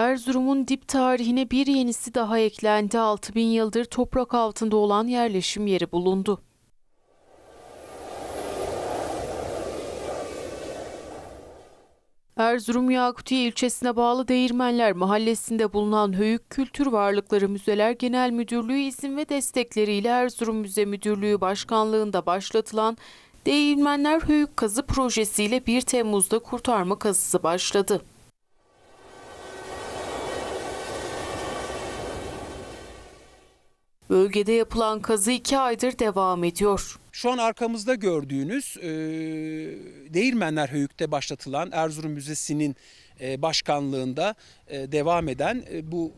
Erzurum'un dip tarihine bir yenisi daha eklendi. 6000 yıldır toprak altında olan yerleşim yeri bulundu. Erzurum Yakutiye ilçesine bağlı Değirmenler Mahallesi'nde bulunan Höyük Kültür Varlıkları Müzeler Genel Müdürlüğü izin ve destekleriyle Erzurum Müze Müdürlüğü Başkanlığında başlatılan Değirmenler Höyük Kazı projesiyle 1 Temmuz'da kurtarma kazısı başladı. Bölgede yapılan kazı iki aydır devam ediyor. Şu an arkamızda gördüğünüz e, Değirmenler Höyük'te başlatılan Erzurum Müzesi'nin e, başkanlığında e, devam eden e, bu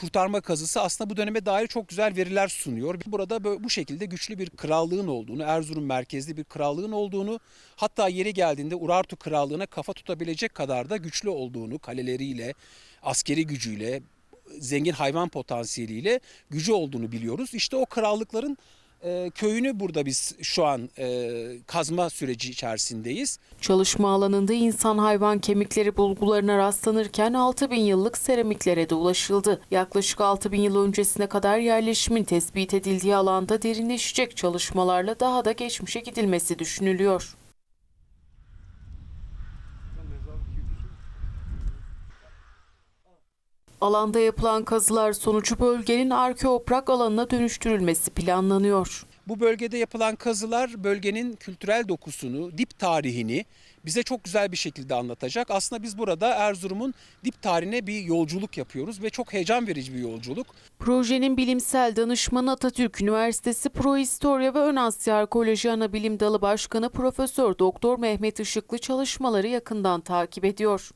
kurtarma kazısı aslında bu döneme dair çok güzel veriler sunuyor. Burada böyle, bu şekilde güçlü bir krallığın olduğunu, Erzurum merkezli bir krallığın olduğunu, hatta yeri geldiğinde Urartu krallığına kafa tutabilecek kadar da güçlü olduğunu kaleleriyle, askeri gücüyle, zengin hayvan potansiyeliyle gücü olduğunu biliyoruz. İşte o krallıkların e, köyünü burada biz şu an e, kazma süreci içerisindeyiz. Çalışma alanında insan hayvan kemikleri bulgularına rastlanırken 6000 yıllık seramiklere de ulaşıldı. Yaklaşık 6000 yıl öncesine kadar yerleşimin tespit edildiği alanda derinleşecek çalışmalarla daha da geçmişe gidilmesi düşünülüyor. Alanda yapılan kazılar sonucu bölgenin arkeoprak alanına dönüştürülmesi planlanıyor. Bu bölgede yapılan kazılar bölgenin kültürel dokusunu, dip tarihini bize çok güzel bir şekilde anlatacak. Aslında biz burada Erzurum'un dip tarihine bir yolculuk yapıyoruz ve çok heyecan verici bir yolculuk. Projenin bilimsel danışmanı Atatürk Üniversitesi Prohistorya ve Ön Asya Arkeoloji Anabilim Dalı Başkanı Profesör Doktor Mehmet Işıklı çalışmaları yakından takip ediyor.